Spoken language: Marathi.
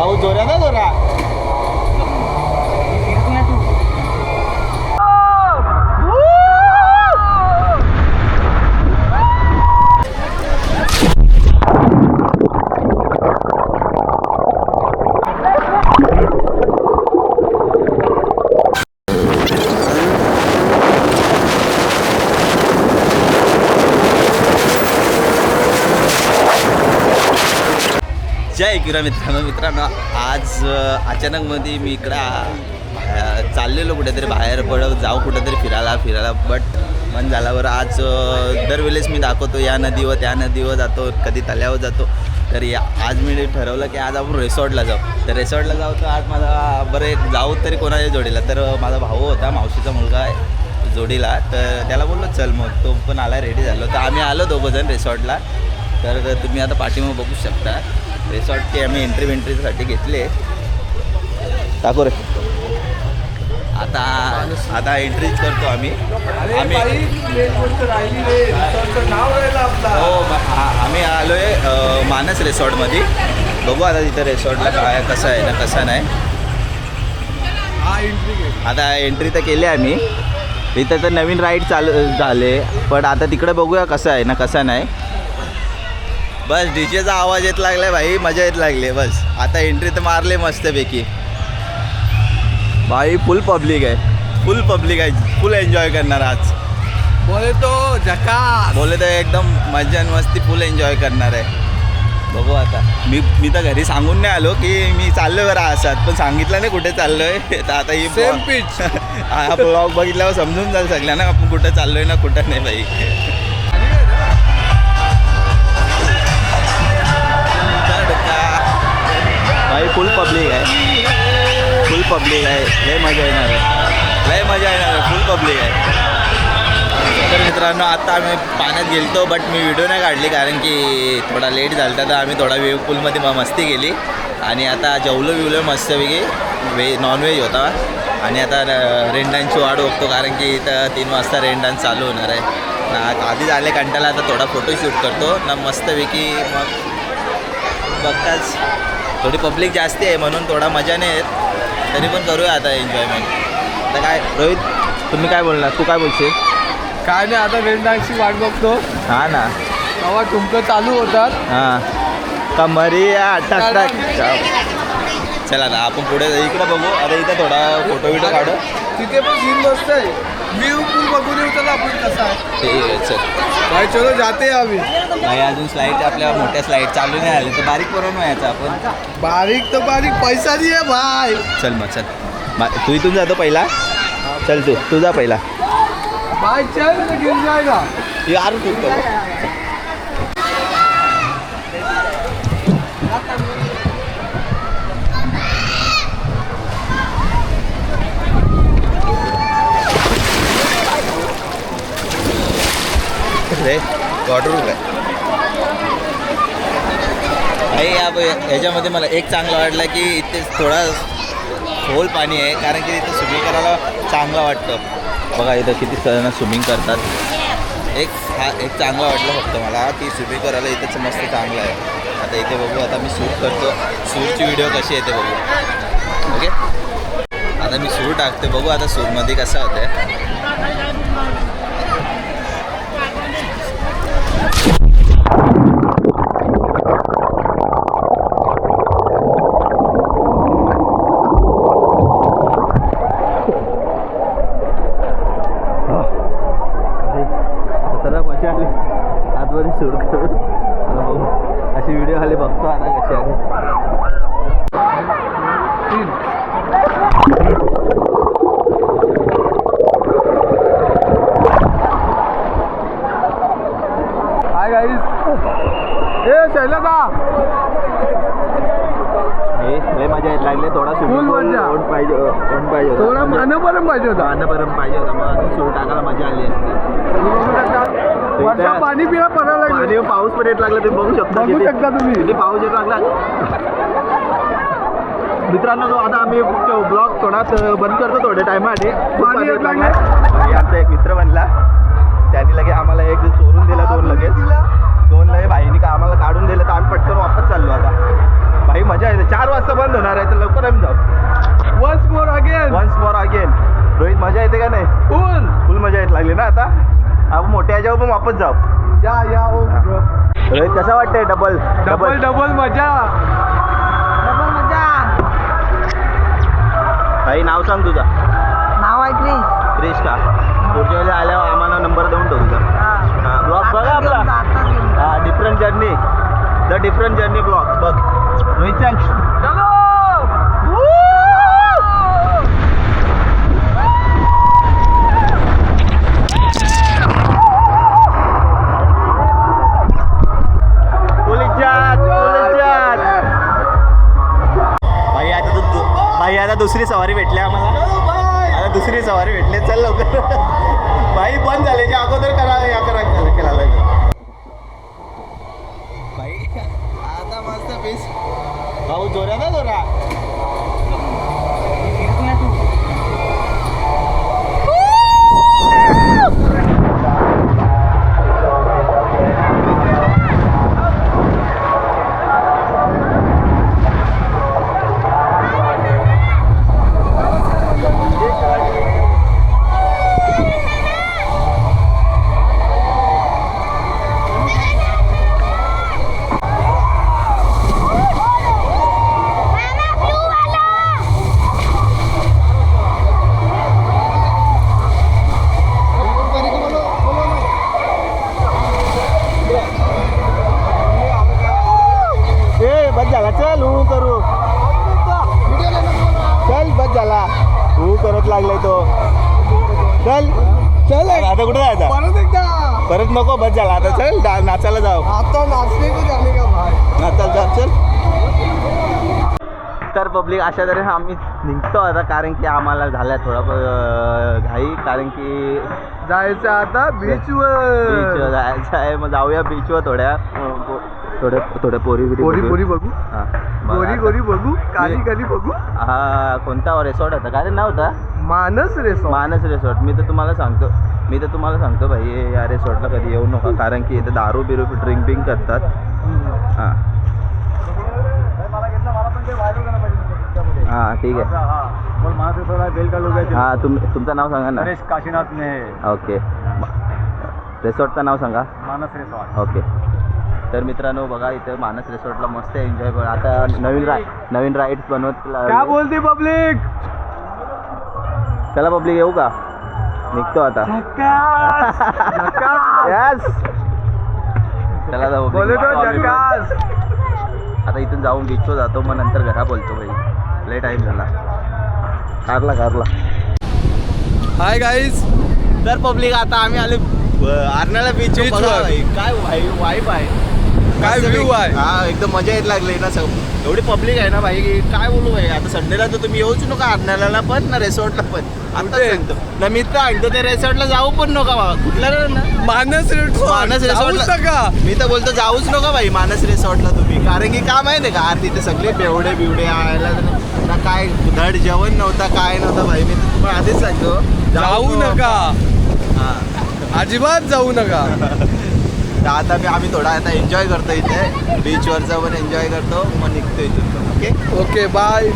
भाऊ जोरा ना जोरा जय किरा मित्रांनो मित्रांनो आज अचानकमध्ये मी इकडं चाललेलो कुठेतरी बाहेर पडत जाऊ कुठेतरी फिरायला फिरायला बट मन झाला बरं आज दरवेळेस मी दाखवतो या नदीवर त्या नदीवर जातो कधी तल्यावर जातो. तर या आज मी ठरवलं की आज आपण रिसॉर्टला जाऊ. तर रिसॉर्टला जाऊ तर आज माझा बरं एक जाऊ तरी कोणाच्या जोडीला. तर माझा भाऊ होता मावशीचा मुलगा आहे जोडीला. तर त्याला बोललो चल मग तो पण आला रेडी झालो. तर आम्ही आलो दोघंजण रिसॉर्टला. तर तुम्ही आता पाठीमाग बघू शकता. रिसॉर्टची आम्ही एंट्री वेंट्रीसाठी घेतले. टाकू रे. आता आता एंट्रीच करतो आम्ही. आम्ही हो आम्ही आलो आहे मानस रिसॉर्टमध्ये बघू आता तिथं रिसॉर्टला काय कसं आहे ना कसं नाही. आता एंट्री तर केली आम्ही. इथं तर नवीन राईड चालू झाले. पण आता तिकडे बघूया कसं आहे ना कसं नाही. बस डीजेचा आवाज येत लागलाय भाई मजा येत लागली बस. आता एंट्री तर मारले मस्तपैकी. भाई फुल पब्लिक आहे. फुल पब्लिक आहे. फुल एन्जॉय करणार आज. बोले तो जका बोले तर एकदम मजा आणि मस्ती फुल एन्जॉय करणार आहे. बघू आता. मी मी तर घरी सांगून नाही आलो की मी चाललोय बरं असात पण सांगितलं नाही कुठे चाललोय. तर आता ही सेम पिच हा ब्लॉग बघितल्यावर समजून जाईल सगळ्यांना आपण कुठं चाललोय ना कुठं नाही भाई. भाई फुल पब्लिक आहे. फुल पब्लिक आहे. लय मजा येणार आहे. लय मजा येणार आहे. फुल पब्लिक आहे. तर मित्रांनो आता आम्ही पाण्यात गेलतो बट मी व्हिडिओ नाही काढली कारण की थोडा लेट झाला तर आम्ही थोडा वेव पूलमध्ये म- मस्ती केली. आणि आता जेवलो बिवलो मस्तपैकी. व्हे नॉनव्हेज होता. आणि आता र- रेन वाट बघतो कारण की इथं तीन वाजता रेन डान्स चालू होणार आहे. ना आधी झाले कंटाला आता थोडा फोटोशूट करतो. ना मस्तपैकी मग बघताच. थोडी पब्लिक जास्ती आहे म्हणून थोडा मजा नाही येत. तरी पण करूया आता एन्जॉयमेंट आता काय रोहित तुम्ही काय बोलणार? तू काय बोलशील? काय नाही आता डान्सची वाट बघतो. हा ना. तेव्हा तुमचं चालू होतात. हां. कमरिया टक टक. चला. ना आपण पुढे इकडे बघू. आता इथं थोडा फोटो व्हिडिओ काढू. तिथे पण सीन मस्त आहे. पूल बघून येऊ चला आपण कसा आहे. ते चल. भाई चलो जाते हैं अभी नाही अजून स्लाईड आपल्या मोठ्या स्लाईड चालू नाही आले तर बारीक करून व्हायचं आपण. बारीक तर बारीक पैसा नाही आहे भाई. चल मग चल. मा- तू इथून जातो पहिला? चल तू तू जा पहिला. भाई चल तो गिर जाएगा यार तू रे वॉटर काय नाही या ह्याच्यामध्ये मला एक चांगलं वाटला की इथे थोडा खोल पाणी आहे कारण की इथे स्विमिंग करायला चांगलं वाटतं. बघा इथं किती जण स्विमिंग करतात. एक हा एक चांगलं वाटलं फक्त मला की स्विमिंग करायला इथंच मस्त चांगलं आहे. आता इथे बघू आता मी शूट करतो. सूरची व्हिडिओ कशी येते बघू. ओके आता मी सूर टाकते. बघू आता सूरमध्ये कसं होतं तर मजा आली बघू अशी व्हिडिओ आली बघतो आता आली हाय ए हे लय मजा येत लागले. थोडा पूल मजा. ओढ पाहिजे ओढ पाहिजे होता. थोडा म्हणजे मानपर्यंत पाहिजे होता. पाण्यापर्यंत पाहिजे होता. मग अजून सूर टाकायला मजा आली असती. वर्षा पाणी पिया पडायला लागले पाऊस पण येत लागला तुम्ही बघू शकता बघू किती- शकता तुम्ही. किती पाऊस येत लागला. मित्रांनो तो आता आम्ही ब्लॉग थोडा अ, बंद करतो थोड्या टायमासाठी पाणी येत लागला. आणि आमचा एक मित्र बनला. त्यांनी लगे आम्हाला एक चोरून दिला दोन लगेच. दोन लगे भाईनी का आम्हाला काढून दिलं तर आम्ही पटकन वापस वाटतंय डबल डबल डबल मजा. डबल मजा. काही नाव सांग तुझा. नाव आहे क्रिश. क्रिश का? पुढच्या वेळेला आल्यावर आम्हाला नंबर देऊन ठेव तुझा. ब्लॉग बघा आपला. हा different journey the different journey blog बघ. रोहित दुसरी सवारी भेटली. चल लवकर. भाई बंद झाले जे अगोदर करा या करा केला भाई आता मस्त पीस भाऊ जोरा ना जोरा चल हू करू. चल बस झाला. हू करत लागलाय तो. चल. चल. आता कुठे जायचा? परत एकदा. परत नको बस झाला. आता चल नाचायला जाऊ. आता भाई? नाचायला जा चल. तर पब्लिक अशा तऱ्हेने आम्ही निघतो आता कारण की आम्हाला झाल्या थोडा घाई कारण की जायचं आता बीचवर बीचवर जायचं आहे. मग जाऊया बीचवर थोड्या. पो- थोड्या थोड्या पोरी बिरी गोरी बघू. गोरी बघू? हा. मग गोरी आता- गोरी बघू? काली काली बघू? हा कोणता रिसॉर्ट होता. काय रे नाव होता? मानस रेसॉर्ट मानस रिसॉर्ट मी तर तुम्हाला सांगतो. मी तर तुम्हाला सांगतो भाई या रिसॉर्टला कधी येऊ नका. कारण की इथे दारू बिरू ड्रिंक बिंक करतात. हां. हां ठीक आहे. हां तुम तुमचं नाव सांगा ना. नरेश काशीनाथ ने ओके रिसॉर्टचं नाव सांगा. मानस रिसॉर्ट ओके. तर मित्रांनो बघा इथे मानस रिसॉर्टला मस्त एन्जॉय कर. आता नवीन राय नवीन राईड्स बनवत क्या बोलते पब्लिक चला पब्लिक येऊ का? निघतो आता. यस चला जाऊ. बोले तो जकास आता इथून जाऊन बीचवर जातो मग नंतर घरा बोलतो भाई. लय टाईम झाला. कारला कारला. हाय गाईज तर पब्लिक आता आम्ही आले. आरणाला बीच. काय वाईफ आहे. काय पैकी. आहे. हा एकदम मजा येत लागली ना सग एवढी पब्लिक आहे ना भाई की काय बोलू भाई? आता संडेला तर तुम्ही येऊच नका आरणाला पण ना रिसॉर्टला पण. आता? सांगतो. ना मित्र सांगतो त्या रिसॉर्टला जाऊ पण नका बाबा. कुठल्या ना मानस रिसॉर्ट मानस रिसॉर्टला का मी तर बोलतो जाऊच नका भाई मानस रिसॉर्टला तुम्ही. कारण की काय माहिती आहे का? आर तिथे सगळे बेवडे बिवडे आयला ना काय धड जेवण नव्हता काय नव्हता भाई. मी तर तुम्हाला आधीच सांगतो. जाऊ नका. हा. अजिबात जाऊ नका. तर आता मी आम्ही थोडा आता एन्जॉय करतो इथे. बीचवरचा पण एन्जॉय करतो. मग निघतो इथून. Okay okay bye